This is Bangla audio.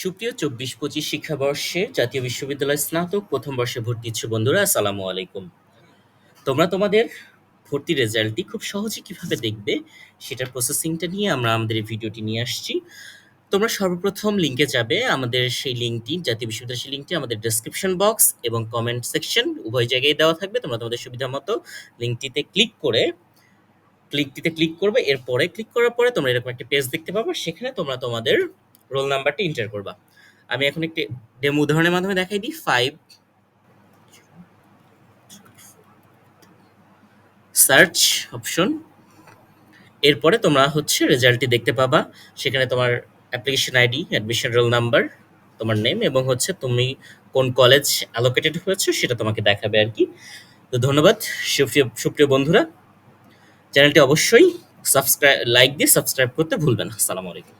সুপ্রিয় চব্বিশ পঁচিশ শিক্ষাবর্ষে জাতীয় বিশ্ববিদ্যালয় স্নাতক প্রথম বর্ষে ভর্তি ইচ্ছুক বন্ধুরা, আসসালামু আলাইকুম। তোমরা তোমাদের ভর্তি রেজাল্টটি খুব সহজে কীভাবে দেখবে সেটার প্রসেসিংটা নিয়ে আমরা আমাদের ভিডিওটি নিয়ে আসছি। তোমরা সর্বপ্রথম লিঙ্কে যাবে, আমাদের সেই লিঙ্কটি জাতীয় বিশ্ববিদ্যালয় সেই লিঙ্কটি আমাদের ডেসক্রিপশন বক্স এবং কমেন্ট সেকশন উভয় জায়গায় দেওয়া থাকবে। তোমরা তোমাদের সুবিধা মতো লিঙ্কটিতে ক্লিক করে ক্লিকটিতে ক্লিক করবে, এরপরে ক্লিক করার পরে তোমরা এরকম একটা পেজ দেখতে পাবো। সেখানে তোমরা তোমাদের রোল নাম্বারটি এন্টার করবা। আমি এখন একটি ডেমো উদাহরণের মাধ্যমে দেখাই দিই। ফাইভ সার্চ অপশন এরপরে তোমরা হচ্ছে রেজাল্টটি দেখতে পাবা। সেখানে তোমার application ID admission roll number তোমার নেম এবং হচ্ছে তুমি কোন কলেজ অ্যালোকেটেড হয়েছে সেটা তোমাকে দেখাবে আর কি। তো ধন্যবাদ, সুপ্রিয় সুপ্রিয় বন্ধুরা। চ্যানেলটি অবশ্যই সাবস্ক্রাইব লাইক দিয়ে সাবস্ক্রাইব করতে ভুলবেন আসসালামু আলাইকুম।